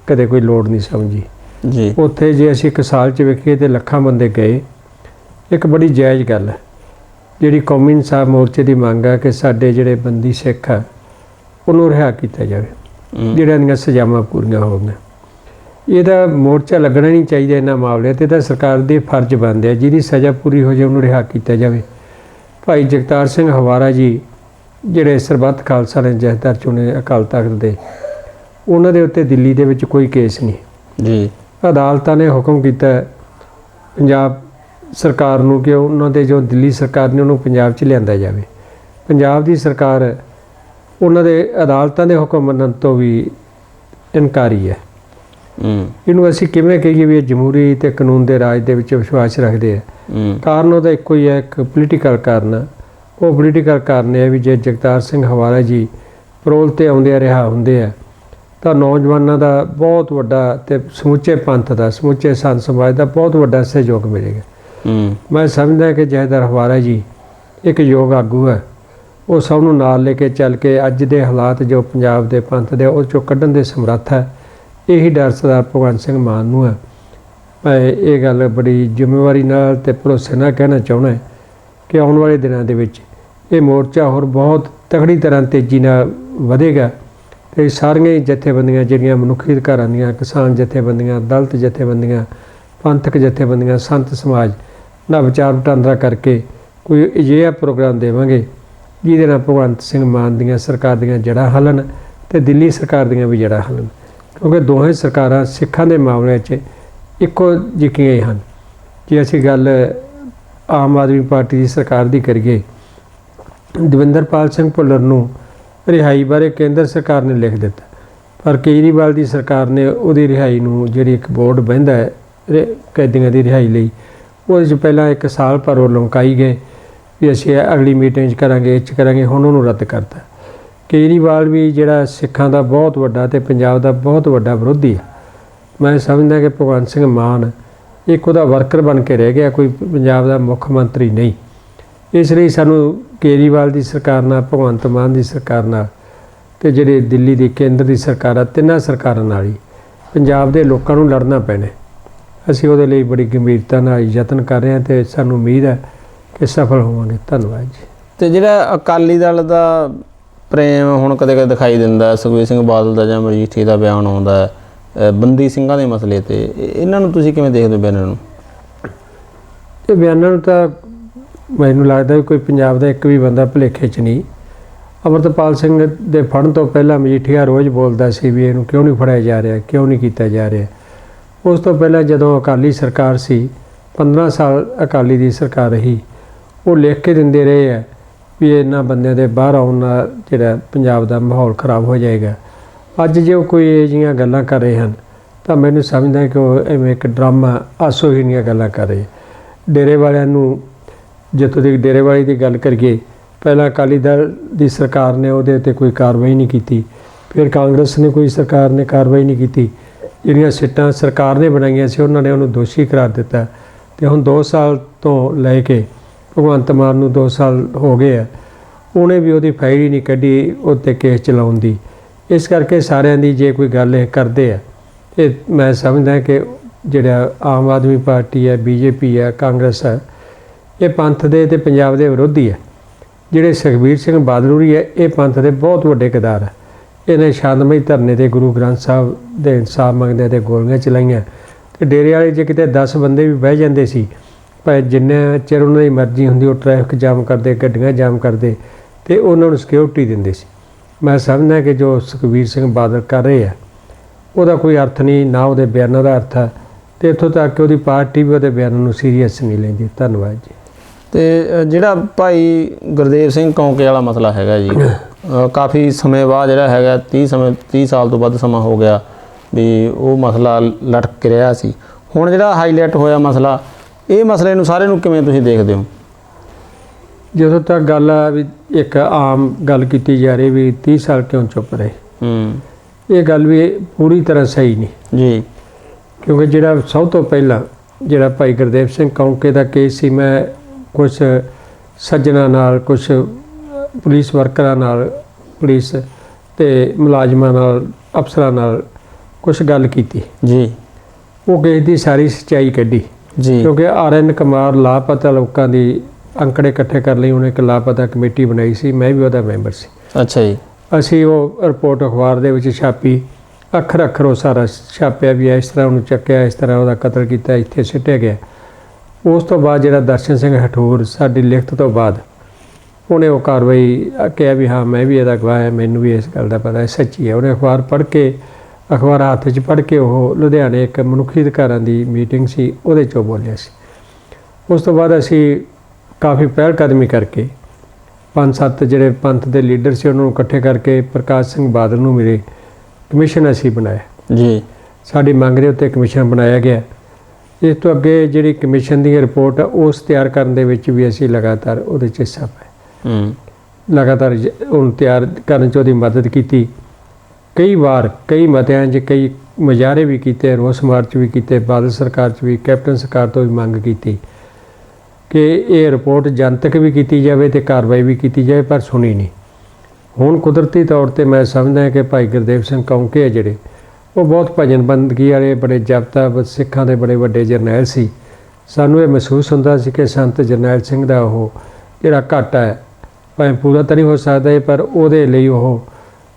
ਕਦੇ ਕੋਈ ਲੋੜ ਨਹੀਂ ਸਮਝੀ। ਜੀ। ਉੱਥੇ ਜੇ ਅਸੀਂ ਇੱਕ ਸਾਲ 'ਚ ਵੇਖੀਏ ਤੇ ਲੱਖਾਂ ਬੰਦੇ ਗਏ ਇੱਕ ਬੜੀ ਜਾਇਜ਼ ਗੱਲ ਹੈ। ਜਿਹੜੀ ਕੌਮੀ ਇਨਸਾਫ ਮੋਰਚੇ ਦੀ ਮੰਗ ਹੈ ਕਿ ਸਾਡੇ ਜਿਹੜੇ ਬੰਦੀ ਸਿੱਖ ਆ ਉਹਨੂੰ ਰਿਹਾ ਕੀਤਾ ਜਾਵੇ। ਜਿਹੜਿਆਂ ਦੀਆਂ ਸਜ਼ਾਵਾਂ ਪੂਰੀਆਂ ਹੋ ਗਈਆਂ। ਇਹਦਾ ਮੋਰਚਾ ਲੱਗਣਾ ਨਹੀਂ ਚਾਹੀਦਾ ਇਹਨਾਂ ਮਾਮਲਿਆਂ ਤੇ ਤਾਂ ਸਰਕਾਰ ਦੇ ਫਰਜ਼ ਬਣਦੇ ਆ ਜਿਹਦੀ ਸਜ਼ਾ ਪੂਰੀ ਹੋ ਜਾਏ ਉਹਨੂੰ ਰਿਹਾ ਕੀਤਾ ਜਾਵੇ। ਭਾਈ ਜਗਤਾਰ ਸਿੰਘ ਹਵਾਰਾ ਜੀ ਜਿਹੜੇ ਸਰਬੱਤ ਖਾਲਸਾ ਨੇ ਜਥੇਦਾਰ ਚੁਣੇ ਅਕਾਲ ਤਖਤ ਦੇ ਉਹਨਾਂ ਦੇ ਉੱਤੇ ਦਿੱਲੀ ਦੇ ਵਿੱਚ ਕੋਈ ਕੇਸ ਨਹੀਂ। ਜੀ। ਅਦਾਲਤਾਂ ਨੇ ਹੁਕਮ ਕੀਤਾ ਪੰਜਾਬ ਸਰਕਾਰ ਨੂੰ ਕਿ ਉਹਨਾਂ ਦੇ ਜੋ ਦਿੱਲੀ ਸਰਕਾਰ ਨੇ ਉਹਨੂੰ ਪੰਜਾਬ 'ਚ ਲਿਆਂਦਾ ਜਾਵੇ। ਪੰਜਾਬ ਦੀ ਸਰਕਾਰ ਉਹਨਾਂ ਦੇ ਅਦਾਲਤਾਂ ਦੇ ਹੁਕਮ ਮੰਨਣ ਤੋਂ ਵੀ ਇਨਕਾਰੀ ਹੈ। ਹੂੰ। ਇਹਨੂੰ ਅਸੀਂ ਕਿਵੇਂ ਕਹੀਏ ਵੀ ਇਹ ਜਮਹੂਰੀ ਤੇ ਕਾਨੂੰਨ ਦੇ ਰਾਜ ਦੇ ਵਿੱਚ ਵਿਸ਼ਵਾਸ ਰੱਖਦੇ ਆ? ਹੂੰ। ਕਾਰਨ ਉਹਦਾ ਇੱਕੋ ਹੀ ਹੈ ਇੱਕ ਪੋਲੀਟੀਕਲ ਕਾਰਨ। ਉਹ ਪੋਲੀਟੀਕਲ ਕਾਰਨ ਇਹ ਹੈ ਵੀ ਜੇ ਜਗਤਾਰ ਸਿੰਘ ਹਵਾਲਾ ਜੀ ਪਰੋਲ ਤੇ ਆਉਂਦੇ ਆ ਰਿਹਾ ਹੁੰਦੇ ਆ ਤਾਂ ਨੌਜਵਾਨਾਂ ਦਾ ਬਹੁਤ ਵੱਡਾ ਤੇ ਸਮੁੱਚੇ ਪੰਥ ਦਾ ਸਮੁੱਚੇ ਸੰਤ ਸਮਾਜ ਦਾ ਬਹੁਤ ਵੱਡਾ ਸਹਿਯੋਗ ਮਿਲੇਗਾ। ਹੂੰ। ਮੈਂ ਸਮਝਦਾ ਕਿ ਜਹਦਰ ਹਵਾਲਾ ਜੀ ਇੱਕ ਯੋਗ ਆਗੂ ਹੈ। ਉਹ ਸਭ ਨੂੰ ਨਾਲ ਲੈ ਕੇ ਚੱਲ ਕੇ ਅੱਜ ਦੇ ਹਾਲਾਤ ਜੋ ਪੰਜਾਬ ਦੇ ਪੰਥ ਦੇ ਉਹ ਚੋਂ ਕੱਢਣ ਦੇ ਸਮਰੱਥ ਹੈ। ਇਹੀ ਡਰ ਸਰਦਾਰ ਭਗਵੰਤ ਸਿੰਘ ਮਾਨ ਨੂੰ ਹੈ। ਮੈਂ ਇਹ ਗੱਲ ਬੜੀ ਜ਼ਿੰਮੇਵਾਰੀ ਨਾਲ ਤੇ ਭਰੋਸੇ ਨਾਲ ਕਹਿਣਾ ਚਾਹੁੰਦਾ ਕਿ ਆਉਣ ਵਾਲੇ ਦਿਨਾਂ ਦੇ ਵਿੱਚ ਇਹ ਮੋਰਚਾ ਹੋਰ ਬਹੁਤ ਤਕੜੀ ਤਰ੍ਹਾਂ ਤੇਜ਼ੀ ਨਾਲ ਵਧੇਗਾ ਤੇ ਸਾਰੀਆਂ ਹੀ ਜਥੇਬੰਦੀਆਂ ਜਿਹੜੀਆਂ ਮਨੁੱਖੀ ਅਧਿਕਾਰਾਂ ਦੀਆਂ, ਕਿਸਾਨ ਜਥੇਬੰਦੀਆਂ, ਦਲਤ ਜਥੇਬੰਦੀਆਂ, ਪੰਥਕ ਜਥੇਬੰਦੀਆਂ, ਸੰਤ ਸਮਾਜ ਨਾਲ ਵਿਚਾਰ ਵਟਾਂਦਰਾ ਕਰਕੇ ਕੋਈ ਅਜਿਹਾ ਪ੍ਰੋਗਰਾਮ ਦੇਵਾਂਗੇ ਜਿਹਦੇ ਨਾਲ ਭਗਵੰਤ ਸਿੰਘ ਮਾਨ ਦੀਆਂ ਸਰਕਾਰ ਦੀਆਂ ਜੜ੍ਹਾਂ ਹਲਣ ਤੇ ਦਿੱਲੀ ਸਰਕਾਰ ਦੀਆਂ ਵੀ ਜੜ੍ਹਾਂ ਹਲਣ ਕਿਉਂਕਿ ਦੋਹੇ ਸਰਕਾਰਾਂ ਸਿੱਖਾਂ ਦੇ ਮਾਮਲੇ 'ਚ ਇੱਕੋ ਜਿਹੀਆਂ ਹੀ ਹਨ। ਜੇ ਅਸੀਂ ਗੱਲ ਆਮ ਆਦਮੀ ਪਾਰਟੀ ਦੀ ਸਰਕਾਰ ਦੀ ਕਰੀਏ, ਦਵਿੰਦਰਪਾਲ ਸਿੰਘ ਭੁੱਲਰ ਨੂੰ ਰਿਹਾਈ ਬਾਰੇ ਕੇਂਦਰ ਸਰਕਾਰ ਨੇ ਲਿਖ ਦਿੱਤਾ। ਪਰ ਕੇਜਰੀਵਾਲ ਦੀ ਸਰਕਾਰ ਨੇ ਉਹਦੀ ਰਿਹਾਈ ਨੂੰ ਜਿਹੜੀ ਇੱਕ ਬੋਰਡ ਬਹਿੰਦਾ ਹੈ ਕੈਦੀਆਂ ਦੀ ਰਿਹਾਈ ਲਈ, ਉਹਦੇ 'ਚ ਪਹਿਲਾਂ ਇੱਕ ਸਾਲ ਭਰ ਉਹ ਲਮਕਾਈ ਗਏ। ਵੀ ਅਸੀਂ ਇਹ ਅਗਲੀ ਮੀਟਿੰਗ 'ਚ ਕਰਾਂਗੇ, ਇਹ 'ਚ ਕਰਾਂਗੇ, ਹੁਣ ਉਹਨੂੰ ਰੱਦ ਕਰਤਾ। ਕੇਜਰੀਵਾਲ ਵੀ ਜਿਹੜਾ ਸਿੱਖਾਂ ਦਾ ਬਹੁਤ ਵੱਡਾ ਤੇ ਪੰਜਾਬ ਦਾ ਬਹੁਤ ਵੱਡਾ ਵਿਰੋਧੀ ਹੈ ਮੈਂ ਸਮਝਦਾ ਕਿ ਭਗਵੰਤ ਸਿੰਘ ਮਾਨ ਇੱਕ ਉਹਦਾ ਵਰਕਰ ਬਣ ਕੇ ਰਹਿ ਗਿਆ, ਕੋਈ ਪੰਜਾਬ ਦਾ ਮੁੱਖ ਮੰਤਰੀ ਨਹੀਂ। ਇਸ ਲਈ ਸਾਨੂੰ ਕੇਜਰੀਵਾਲ ਦੀ ਸਰਕਾਰ ਨਾਲ, ਭਗਵੰਤ ਮਾਨ ਦੀ ਸਰਕਾਰ ਨਾਲ ਤੇ ਜਿਹੜੇ ਦਿੱਲੀ ਦੀ ਕੇਂਦਰ ਦੀ ਸਰਕਾਰ ਆ, ਤਿੰਨਾਂ ਸਰਕਾਰਾਂ ਨਾਲ ਹੀ ਪੰਜਾਬ ਦੇ ਲੋਕਾਂ ਨੂੰ ਲੜਨਾ ਪੈਣਾ। ਅਸੀਂ ਉਹਦੇ ਲਈ ਬੜੀ ਗੰਭੀਰਤਾ ਨਾਲ ਯਤਨ ਕਰ ਰਹੇ ਹਾਂ ਤੇ ਸਾਨੂੰ ਉਮੀਦ ਹੈ ਕਿ ਸਫਲ ਹੋਵਾਂਗੇ। ਧੰਨਵਾਦ ਜੀ। ਤੇ ਜਿਹੜਾ ਅਕਾਲੀ ਦਲ ਦਾ ਪ੍ਰੇਮ ਹੁਣ ਕਦੇ ਕਦੇ ਦਿਖਾਈ ਦਿੰਦਾ ਹੈ, ਸੁਖਬੀਰ ਸਿੰਘ ਬਾਦਲ ਦਾ ਜਾਂ ਮਜੀਠੀ ਦਾ ਬਿਆਨ ਆਉਂਦਾ ਬੰਦੀ ਸਿੰਘਾਂ ਦੇ ਮਸਲੇ ਤੇ ਇਹ- ਇਹਨਾਂ ਨੂੰ ਤੁਸੀਂ ਕਿਵੇਂ ਦੇਖਦੇ ਹੋ ਬਿਆਨਾਂ ਨੂੰ? ਇਹ ਬਿਆਨਾਂ ਨੂੰ ਤਾਂ ਮੈਨੂੰ ਲੱਗਦਾ ਵੀ ਕੋਈ ਪੰਜਾਬ ਦਾ ਇੱਕ ਵੀ ਬੰਦਾ ਭੁਲੇਖੇ 'ਚ ਨਹੀਂ। ਅਮਰਤਪਾਲ ਸਿੰਘ ਦੇ ਫੜਨ ਤੋਂ ਪਹਿਲਾਂ ਮਜੀਠੀਆ ਰੋਜ਼ ਬੋਲਦਾ ਸੀ ਵੀ ਇਹਨੂੰ ਕਿਉਂ ਨਹੀਂ ਫੜਿਆ ਜਾ ਰਿਹਾ ਕਿਉਂ ਨਹੀਂ ਕੀਤਾ ਜਾ ਰਿਹਾ। ਉਸ ਤੋਂ ਪਹਿਲਾਂ ਜਦੋਂ ਅਕਾਲੀ ਸਰਕਾਰ ਸੀ 15 ਸਾਲ ਅਕਾਲੀ ਦੀ ਸਰਕਾਰ ਰਹੀ ਉਹ ਲਿਖ ਕੇ ਦਿੰਦੇ ਰਹੇ ਆ ਵੀ ਇਹਨਾਂ ਬੰਦਿਆਂ ਦੇ ਬਾਹਰ ਆਉਣ ਨਾਲ ਜਿਹੜਾ ਪੰਜਾਬ ਦਾ ਮਾਹੌਲ ਖਰਾਬ ਹੋ ਜਾਏਗਾ। ਅੱਜ ਜੇ ਉਹ ਕੋਈ ਇਹ ਜਿਹੀਆਂ ਗੱਲਾਂ ਕਰ ਰਹੇ ਹਨ, ਤਾਂ ਮੈਨੂੰ ਸਮਝਦਾ ਕਿ ਉਹ ਐਵੇਂ ਇੱਕ ਡਰਾਮਾ ਹਾਸੋਹੀਣੀਆਂ ਗੱਲਾਂ ਕਰ ਰਹੇ। ਡੇਰੇ ਵਾਲਿਆਂ ਨੂੰ ਜਿੱਥੋਂ ਦੀ ਡੇਰੇ ਵਾਲੀ ਦੀ ਗੱਲ ਕਰੀਏ, ਪਹਿਲਾਂ ਅਕਾਲੀ ਦਲ ਦੀ ਸਰਕਾਰ ਨੇ ਉਹਦੇ ਉੱਤੇ ਕੋਈ ਕਾਰਵਾਈ ਨਹੀਂ ਕੀਤੀ, ਫਿਰ ਕਾਂਗਰਸ ਨੇ ਕੋਈ ਸਰਕਾਰ ਨੇ ਕਾਰਵਾਈ ਨਹੀਂ ਕੀਤੀ। ਜਿਹੜੀਆਂ ਸਿੱਟਾਂ ਸਰਕਾਰ ਨੇ ਬਣਾਈਆਂ ਸੀ, ਉਹਨਾਂ ਨੇ ਉਹਨੂੰ ਦੋਸ਼ੀ ਕਰਾਰ ਦਿੱਤਾ। ਤੇ ਹੁਣ 2 ਸਾਲ ਤੋਂ ਲੈ ਕੇ ਭਗਵੰਤ ਮਾਨ ਨੂੰ 2 ਸਾਲ ਹੋ ਗਏ ਆ। ਉਹਨੇ ਵੀ ਉਹਦੀ ਫਾਈਲ ਹੀ ਨਹੀਂ ਕੱਢੀ, ਉੱਤੇ ਕੇਸ ਚਲਾਉਣ ਦੀ। ਇਸ ਕਰਕੇ ਸਾਰਿਆਂ ਦੀ ਜੇ ਕੋਈ ਗੱਲ ਇਹ ਕਰਦੇ ਆ, ਇਹ ਮੈਂ ਸਮਝਦਾ ਕਿ ਜਿਹੜਾ ਆਮ ਆਦਮੀ ਪਾਰਟੀ ਹੈ, ਬੀਜੇਪੀ ਹੈ, ਕਾਂਗਰਸ ਹੈ, ਇਹ ਪੰਥ ਦੇ ਤੇ ਪੰਜਾਬ ਦੇ ਵਿਰੋਧੀ ਹੈ। ਜਿਹੜੇ ਸੁਖਬੀਰ ਸਿੰਘ ਬਾਦਲੂਰੀ ਹੈ, ਇਹ ਪੰਥ ਦੇ ਬਹੁਤ ਵੱਡੇ ਕਿਦਾਰ ਹੈ। ਇਹਨੇ ਸ਼ਾਂਤਮਈ ਧਰਨੇ ਤੇ ਗੁਰੂ ਗ੍ਰੰਥ ਸਾਹਿਬ ਦੇ ਇਨਸਾਫ ਮੰਗਦੇ ਤੇ ਗੋਲੀਆਂ ਚਲਾਈਆਂ। ਤੇ ਡੇਰੇ ਵਾਲੇ ਜੇ ਕਿਤੇ 10 ਬੰਦੇ ਵੀ ਬਹਿ ਜਾਂਦੇ ਸੀ ਭਾਵੇਂ ਜਿੰਨੇ ਚਿਰ ਉਹਨਾਂ ਦੀ ਮਰਜ਼ੀ ਹੁੰਦੀ ਉਹ ਟ੍ਰੈਫਿਕ ਜਾਮ ਕਰਦੇ ਗੱਡੀਆਂ ਜਾਮ ਕਰਦੇ ਤੇ ਉਹਨਾਂ ਨੂੰ ਸਿਕਿਉਰਿਟੀ ਦਿੰਦੇ ਸੀ। ਮੈਂ ਸਮਝਦਾ ਕਿ ਜੋ ਸੁਖਬੀਰ ਸਿੰਘ ਬਾਦਲ ਕਰ ਰਹੇ ਆ ਉਹਦਾ ਕੋਈ ਅਰਥ ਨਹੀਂ ਨਾ ਉਹਦੇ ਬਿਆਨਾਂ ਦਾ ਅਰਥ ਹੈ ਤੇ ਇੱਥੋਂ ਤੱਕ ਕਿ ਉਹਦੀ ਪਾਰਟੀ ਵੀ ਉਹਦੇ ਬਿਆਨਾਂ ਨੂੰ ਸੀਰੀਅਸ ਨਹੀਂ ਲੈਂਦੀ। ਧੰਨਵਾਦ ਜੀ। ਤੇ ਜਿਹੜਾ ਭਾਈ ਗੁਰਦੇਵ ਸਿੰਘ ਕੌਂਕੇ ਵਾਲਾ ਮਸਲਾ ਹੈਗਾ ਜੀ ਕਾਫੀ ਸਮੇਂ ਬਾਅਦ ਜਿਹੜਾ ਹੈਗਾ 30 ਸਮੇਂ 30 ਸਾਲ ਤੋਂ ਵੱਧ ਸਮਾਂ ਹੋ ਗਿਆ ਵੀ ਉਹ ਮਸਲਾ ਲਟਕ ਰਿਹਾ ਸੀ। ਹੁਣ ਜਿਹੜਾ ਹਾਈਲਾਈਟ ਹੋਇਆ ਮਸਲਾ ਇਹ ਮਸਲੇ ਨੂੰ ਸਾਰੇ ਨੂੰ ਕਿਵੇਂ ਤੁਸੀਂ ਦੇਖਦੇ ਹੋ? ਜਦੋਂ ਤੱਕ ਗੱਲ ਆ ਵੀ ਇੱਕ ਆਮ ਗੱਲ ਕੀਤੀ ਜਾ ਰਹੀ ਵੀ 30 ਸਾਲ ਕਿਉਂ ਚੁੱਪ ਰਹੇ? ਹੂੰ। ਇਹ ਗੱਲ ਵੀ ਪੂਰੀ ਤਰ੍ਹਾਂ ਸਹੀ ਨਹੀਂ। ਜੀ। ਕਿਉਂਕਿ ਜਿਹੜਾ ਸਭ ਤੋਂ ਪਹਿਲਾਂ ਜਿਹੜਾ ਭਾਈ ਗੁਰਦੇਵ ਸਿੰਘ ਕੌਂਕੇ ਦਾ ਕੇਸ ਸੀ ਮੈਂ ਕੁਝ ਸੱਜਣਾ ਨਾਲ ਕੁਝ ਪੁਲਿਸ ਵਰਕਰਾਂ ਨਾਲ ਪੁਲਿਸ ਤੇ ਮੁਲਾਜ਼ਮਾਂ ਨਾਲ ਅਫਸਰਾਂ ਨਾਲ ਕੁਝ ਗੱਲ ਕੀਤੀ। ਜੀ। ਉਹ ਕੇਸ ਦੀ ਸਾਰੀ ਸੱਚਾਈ ਕੱਢੀ। ਜੀ। ਕਿਉਂਕਿ ਆਰ.ਐਨ ਕੁਮਾਰ ਲਾਪਤਾ ਲੋਕਾਂ ਦੀ ਅੰਕੜੇ ਇਕੱਠੇ ਕਰ ਲਈ ਉਹਨੇ ਇੱਕ ਲਾਪਤਾ ਕਮੇਟੀ ਬਣਾਈ ਸੀ ਮੈਂ ਵੀ ਉਹਦਾ ਮੈਂਬਰ ਸੀ। ਅੱਛਾ ਜੀ। ਅਸੀਂ ਉਹ ਰਿਪੋਰਟ ਅਖਬਾਰ ਦੇ ਵਿੱਚ ਛਾਪੀ ਅੱਖਰ ਅੱਖਰ ਉਹ ਸਾਰਾ ਛਾਪਿਆ ਵੀ ਇਸ ਤਰ੍ਹਾਂ ਉਹਨੂੰ ਚੱਕਿਆ ਇਸ ਤਰ੍ਹਾਂ ਉਹਦਾ ਕਤਲ ਕੀਤਾ ਇੱਥੇ ਸਿੱਟਿਆ ਗਿਆ। ਉਸ ਤੋਂ ਬਾਅਦ ਜਿਹੜਾ ਦਰਸ਼ਨ ਸਿੰਘ ਹਠੂਰ ਸਾਡੀ ਲਿਖਤ ਤੋਂ ਬਾਅਦ ਉਹਨੇ ਉਹ ਕਾਰਵਾਈ ਕਿਹਾ ਵੀ ਹਾਂ ਮੈਂ ਵੀ ਇਹਦਾ ਗਵਾਹ ਹਾਂ ਮੈਨੂੰ ਵੀ ਇਸ ਗੱਲ ਦਾ ਪਤਾ ਹੈ ਸੱਚੀ ਹੈ। ਉਹਨੇ ਅਖਬਾਰ ਪੜ੍ਹ ਕੇ ਅਖਬਾਰ ਹੱਥ 'ਚ ਪੜ੍ਹ ਕੇ ਉਹ ਲੁਧਿਆਣੇ ਇੱਕ ਮਨੁੱਖੀ ਅਧਿਕਾਰਾਂ ਦੀ ਮੀਟਿੰਗ ਸੀ ਉਹਦੇ 'ਚੋਂ ਬੋਲਿਆ ਸੀ। ਉਸ ਤੋਂ ਬਾਅਦ ਅਸੀਂ ਕਾਫੀ ਪਹਿਲ ਕਦਮੀ ਕਰਕੇ ਪੰਜ ਸੱਤ ਜਿਹੜੇ ਪੰਥ ਦੇ ਲੀਡਰ ਸੀ ਉਹਨਾਂ ਨੂੰ ਇਕੱਠੇ ਕਰਕੇ ਪ੍ਰਕਾਸ਼ ਸਿੰਘ ਬਾਦਲ ਨੂੰ ਮੇਰੇ ਕਮਿਸ਼ਨ ਅਸੀਂ ਬਣਾਇਆ। ਜੀ। ਸਾਡੀ ਮੰਗ ਦੇ ਉੱਤੇ ਕਮਿਸ਼ਨ ਬਣਾਇਆ ਗਿਆ। ਇਸ ਤੋਂ ਅੱਗੇ ਜਿਹੜੀ ਕਮਿਸ਼ਨ ਦੀ ਰਿਪੋਰਟ ਆ ਉਸ ਤਿਆਰ ਕਰਨ ਦੇ ਵਿੱਚ ਵੀ ਅਸੀਂ ਲਗਾਤਾਰ ਉਹਦੇ 'ਚ ਹਿੱਸਾ ਪਾਇਆ। ਹੂੰ। ਲਗਾਤਾਰ ਉਹਨੂੰ ਤਿਆਰ ਕਰਨ 'ਚ ਉਹਦੀ ਮਦਦ ਕੀਤੀ। ਕਈ ਵਾਰ ਕਈ ਮਤਿਆਂ 'ਚ ਕਈ ਮੁਜ਼ਾਹਰੇ ਵੀ ਕੀਤੇ, ਰੋਸ ਮਾਰਚ ਵੀ ਕੀਤੇ, ਬਾਦਲ ਸਰਕਾਰ 'ਚ ਵੀ, ਕੈਪਟਨ ਸਰਕਾਰ ਤੋਂ ਵੀ ਮੰਗ ਕੀਤੀ ਕਿ ਇਹ ਰਿਪੋਰਟ ਜਨਤਕ ਵੀ ਕੀਤੀ ਜਾਵੇ ਤੇ ਕਾਰਵਾਈ ਵੀ ਕੀਤੀ ਜਾਵੇ, ਪਰ ਸੁਣੀ ਨਹੀਂ। ਹੁਣ ਕੁਦਰਤੀ ਤੌਰ ਤੇ ਮੈਂ ਸਮਝਦਾ ਕਿ ਭਾਈ ਗੁਰਦੇਵ ਸਿੰਘ ਕੌਂਕੇ ਆ ਜਿਹੜੇ, ਉਹ ਬਹੁਤ ਭਜਨ ਬੰਦਗੀ ਵਾਲੇ, ਬੜੇ ਜਪਤਾ ਬ- ਸਿੱਖਾਂ ਦੇ ਬੜੇ ਵੱਡੇ ਜਰਨੈਲ ਸੀ। ਸਾਨੂੰ ਇਹ ਮਹਿਸੂਸ ਹੁੰਦਾ ਸੀ ਕਿ ਸੰਤ ਜਰਨੈਲ ਸਿੰਘ ਦਾ ਉਹ ਜਿਹੜਾ ਘਾਟਾ ਹੈ, ਭਾਵੇਂ ਪੂਰਾ ਤਾਂ ਨਹੀਂ ਹੋ ਸਕਦਾ ਪਰ ਉਹਦੇ ਲਈ ਉਹ